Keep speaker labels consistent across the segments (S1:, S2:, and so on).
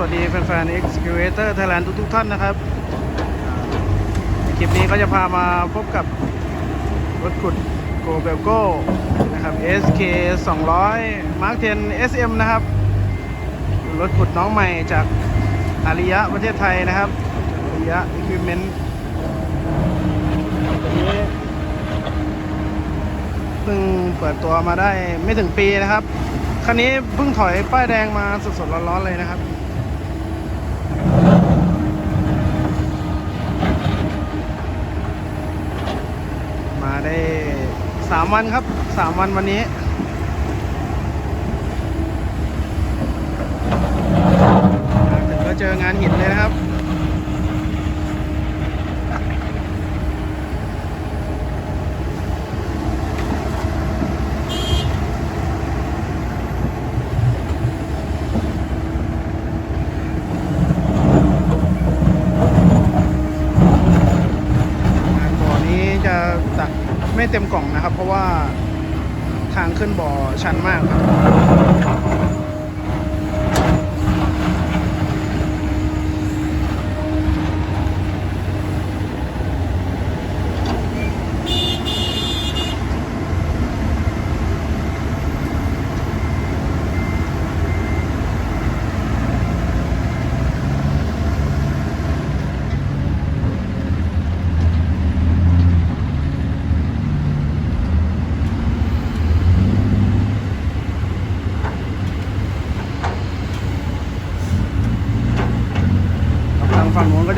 S1: สวัสดีแฟนๆ Excavator Thailand ทุกๆท่านนะครับในคลิปนี้ก็จะพามาพบกับรถขุด Go b e l g o นะครับ SK 200 Mark 10 SM นะครับ รถขุดน้องใหม่จากอาริยะประเทศไทยนะครับอาริยะ Equipment ตัวนี้เพิ่งเปิดตัวมาได้ไม่ถึงปีนะครับคันนี้เพิ่งถอยป้ายแดงมาสดๆร้อนๆเลยนะครับ ได้สามวันครับสามวันวันนี้ถึงก็เจองานหินเลยนะครับงานนี้จะตัก ไม่เต็มกล่องนะครับ เพราะว่าทางขึ้นบ่อชันมากครับ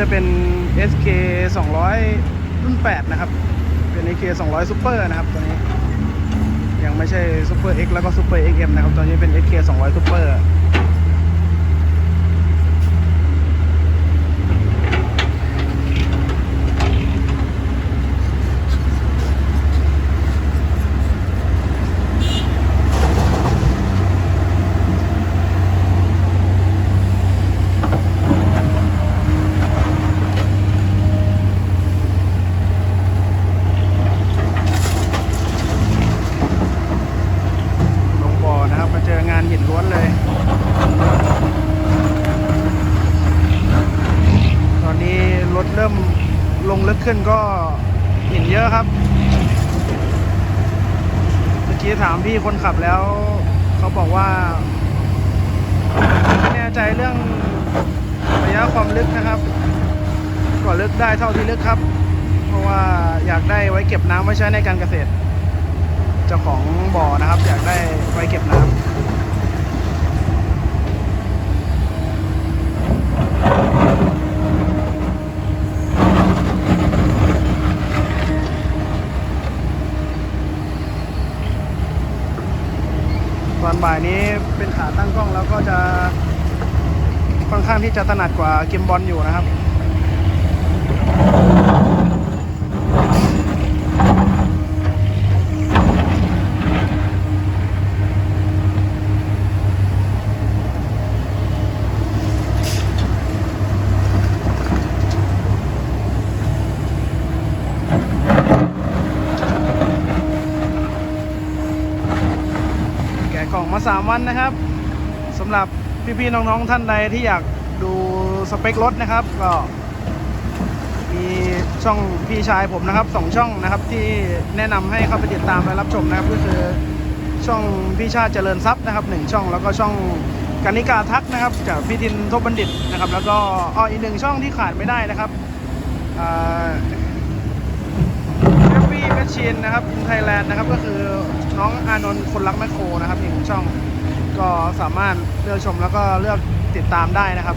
S1: จะเป็น SK 200 รุ่น 8 นะครับ เป็น SK 200 Super นะครับตัวนี้ ยังไม่ใช่ Super X แล้วก็ Super XM นะครับ ตัวนี้เป็น SK 200 Super ลงบ่อนะครับ มาเจองานหินล้วนเลย ตอนนี้รถเริ่มลงลึก ขึ้นก็หินเยอะครับ เมื่อกี้ถามพี่คนขับแล้ว เขาบอกว่าไม่แน่ใจเรื่องระยะความลึกนะครับ ก็ลึกได้เท่าที่ลึกครับ เพราะว่าอยากได้ไว้เก็บน้ำไว้ใช้ในการเกษตร เจ้าของบ่อนะครับ อยากได้ไว้เก็บน้ำ บ่ายนี้เป็นขาตั้งกล้องแล้วก็จะค่อนข้างที่จะถนัดกว่าเกมบอลอยู่นะครับ กล่องมาสามวันนะครับสำหรับพี่ๆน้องๆท่านใดที่อยากดูสเปครถนะครับ ก็มีช่องพี่ชายผมนะครับสองช่องนะครับที่แนะนำให้เข้าไปติดตามและรับชมนะครับ ก็คือช่องพี่ชาติเจริญทรัพย์นะครับหนึ่งช่องแล้วก็ช่องกานิกาทักนะครับจากพี่ทินทบบัณฑิตนะครับ แล้วก็อ้ออีกหนึ่งช่องที่ขาดไม่ได้นะครับอ่าเอฟวีแมชชีนนะครับอินไทยแลนด์นะครับก็คือ น้องอานนท์คนรักแมคโครนะครับอีกหนึ่งช่องก็สามารถเลือกชมแล้วก็เลือกติดตามได้นะครับ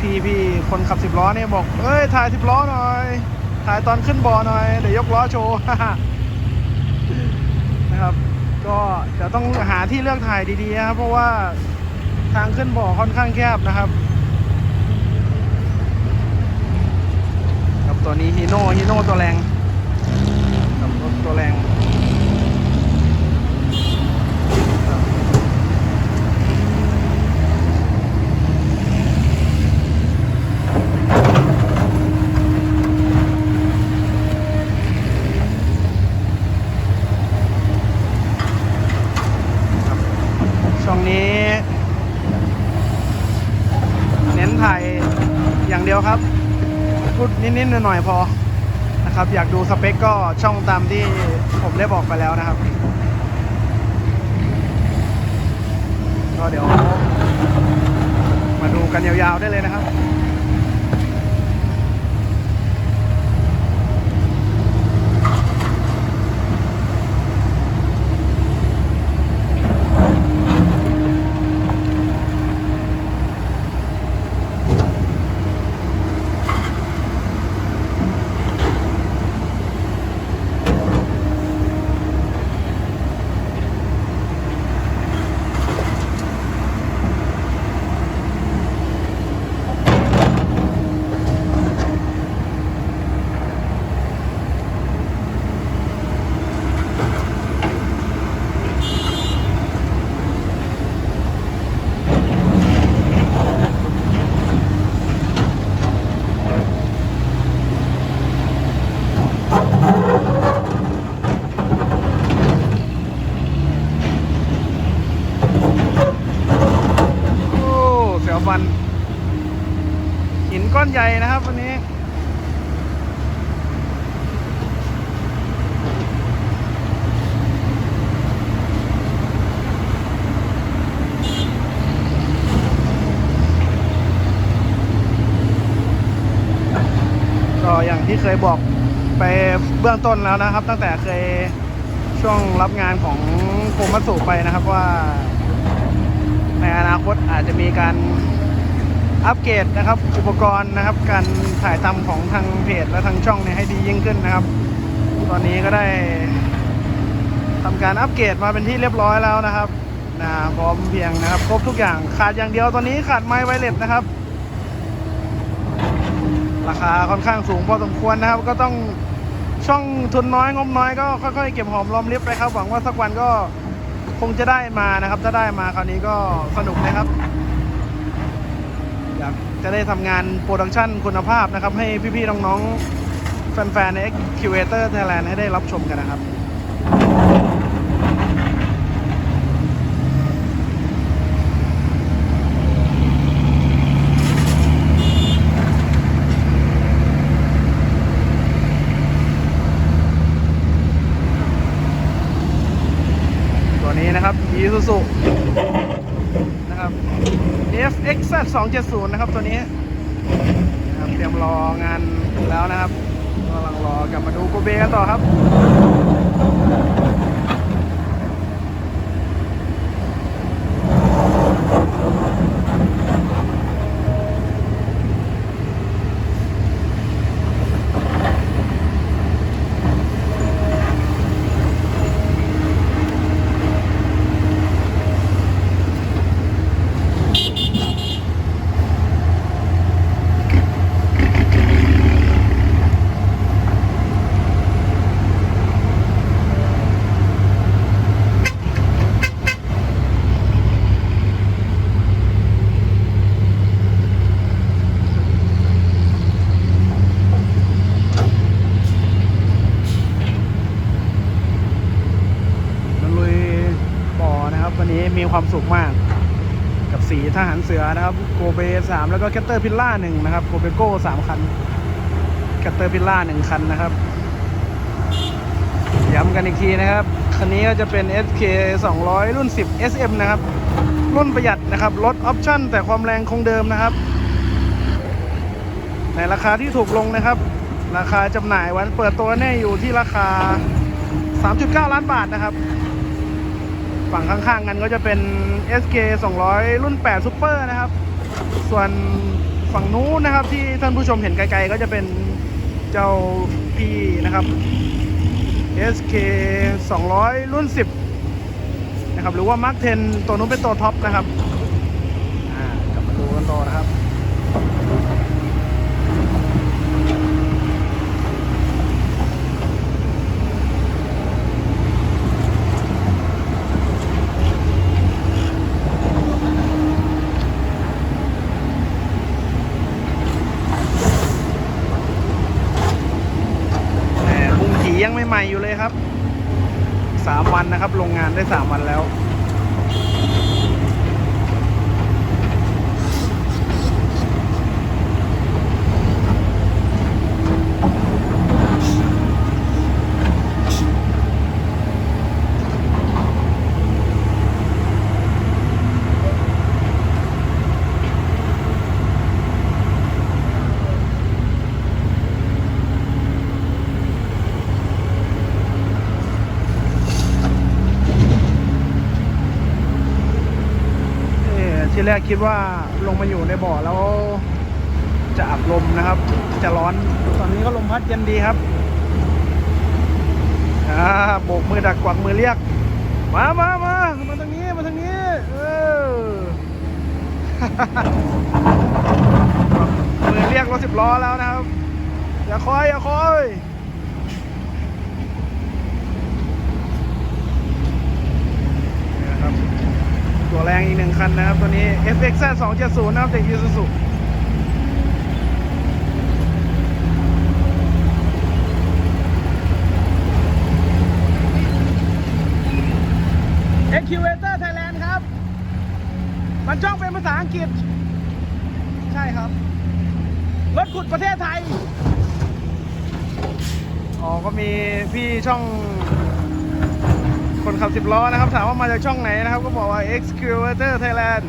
S1: พี่พี่คนขับสิบล้อเนี่ยบอก เอ้ยถ่ายสิบล้อหน่อยถ่ายตอนขึ้นบ่อหน่อยเดี๋ยวยกล้อโชว์นะครับก็จะต้องหาที่เลือกถ่ายดีๆนะครับเพราะว่าทางขึ้นบ่อค่อนข้างแคบนะครับกับตัวนี้ฮีโน่ฮีโน่ตัวแรงกับรถตัวแรง รงนี้ เน้นถ่ายอย่างเดียวครับ พูดนิดๆหน่อยๆพอนะครับ อยากดูสเปคก็ช่องตามที่ผมได้บอกไปแล้วนะครับ ก็เดี๋ยว มาดูกันยาวๆได้เลยนะครับ วัน หินก้อนใหญ่นะครับวันนี้ ก็อย่างที่เคยบอกไปเบื้องต้นแล้วนะครับ ตั้งแต่เคยช่วงรับงานของกรมวัสดุไปนะครับว่าในอนาคตอาจจะมีการ อัปเกรดนะครับอุปกรณ์นะครับ การถ่ายทำของทางเพจและทางช่องเนี่ยให้ดียิ่งขึ้นนะครับ ตอนนี้ก็ได้ทำการอัปเกรดมาเป็นที่เรียบร้อยแล้วนะครับนะพร้อมเพียงนะครับ ครบทุกอย่างขาดอย่างเดียวตอนนี้ขาดไม้ไวเลสนะครับ ราคาค่อนข้างสูงพอสมควรนะครับ ก็ต้องช่องทุนน้อยงบน้อยก็ค่อยๆเก็บหอมรอมริบไปครับหวังว่าสักวันก็คงจะได้มานะครับ ถ้าได้มาคราวนี้ก็สนุกนะครับ จะได้ทำงานโปรดักชันคุณภาพนะครับ ให้พี่ ๆ น้อง ๆ แฟน ๆ ใน Excavator Thailand ให้ได้รับชมกันนะครับ ตัวนี้นะครับ Isuzu นะครับ FX 270 นะครับตัวนี้นะครับเตรียมรองานแล้วนะครับกำลังรอกลับมาดูโกเบกันต่อครับ มาลุยบ่อนะครับ วันนี้มีความสุขมาก กับสีทหารเสือนะครับโกเบสามแล้วก็แคตเตอร์พิลล่าหนึ่งนะครับโกเบโก้สามคันแคตเตอร์พิลล่าหนึ่งคันนะครับย้ำกันอีกทีนะครับคันนี้ก็จะเป็น SK 200 รุ่น 10 SM นะครับ รุ่นประหยัดนะครับลดออปชั่นแต่ความแรงคงเดิมนะครับ ในราคาที่ถูกลงนะครับ ราคาจำหน่ายวันเปิดตัวเนี่ยอยู่ที่ราคา 3.9 ล้านบาทนะครับ ฝั่งข้างๆกันก็จะเป็น SK 200 รุ่น 8 Super นะครับ ส่วนฝั่งนู้นนะครับที่ท่านผู้ชมเห็นไกลๆก็จะเป็นเจ้าพี่นะครับ SK 200 รุ่น 10 นะครับ หรือว่า Mark 10 ตัวนู้นเป็นตัวท็อปนะครับกลับมาดูกันต่อนะครับ แหมมุงขี่ยังไม่ใหม่อยู่เลยครับสามวันนะครับลงงานได้สามวันแล้ว ต ทีแรกคิดว่าลงมาอยู่ในบ่อแล้วจะอับลมนะครับ จะร้อน ตอนนี้ก็ลมพัดเย็นดีครับอ่าโบกมือดักกวักมือเรียก มามามามาทางนี้ มาทางนี้ เออ มือเรียกรถสิบล้อแล้วนะครับ อย่าคอย อย่าคอยนี่นะครับ ตัวแรงอีกหนึ่งคันนะครับ ตัวนี้ FX 270นะครับจาก Isuzu เอ็กคิวเตอร์ไทยแลนด์ครับ มันช่องเป็นภาษาอังกฤษ ใช่ครับ รถขุดประเทศไทย อ๋อ ก็มีพี่ช่อง ขับสิบล้อนะครับ ถามว่ามาจากช่องไหนนะครับ ก็บอกว่า Excavator Thailand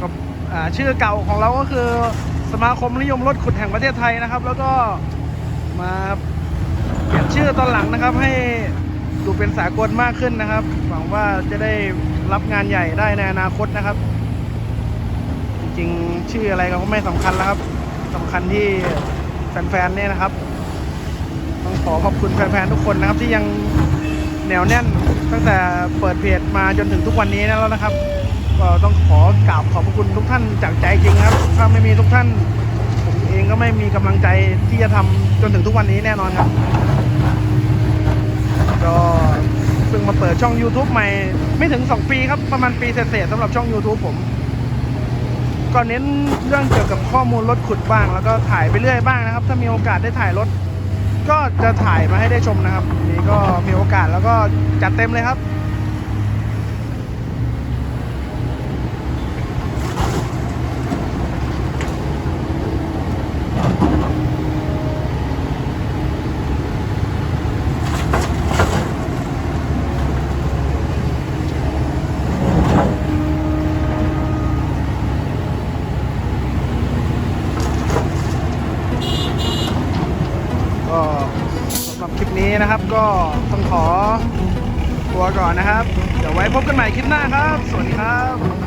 S1: กับชื่อเก่าของเราก็คือสมาคมนิยมรถขุดแห่งประเทศไทยนะครับ แล้วก็มาเปลี่ยนชื่อตอนหลังนะครับ ให้ดูเป็นสากลมากขึ้นนะครับ หวังว่าจะได้รับงานใหญ่ได้ในอนาคตนะครับ จริงๆ ชื่ออะไรก็ไม่สำคัญแล้วครับสำคัญที่แฟนๆเนี่ยนะครับ ต้องขอขอบคุณแฟนๆทุกคนนะครับที่ยัง แนวแน่นตั้งแต่เปิดเพจมาจนถึงทุกวันนี้แล้วนะครับ ก็ต้องขอกราบขอบพระคุณทุกท่านจากใจจริงครับ ถ้าไม่มีทุกท่านผมเองก็ไม่มีกำลังใจที่จะทำจนถึงทุกวันนี้แน่นอนครับ ก็เพิ่งมาเปิดช่อง YouTube ใหม่ไม่ถึง 2 ปีครับประมาณปีเศษๆสำหรับช่อง YouTube ผมก็เน้นเรื่องเกี่ยวกับข้อมูลรถขุดบ้าง แล้วก็ถ่ายไปเรื่อยบ้างนะครับ ถ้ามีโอกาสได้ถ่ายรถ ก็จะถ่ายมาให้ได้ชมนะครับ นี้ก็มีโอกาสแล้วก็จัดเต็มเลยครับ ก็สำหรับคลิปนี้นะครับ ก็ต้องขอตัวก่อนนะครับ เดี๋ยวไว้พบกันใหม่คลิปหน้าครับ สวัสดีครับ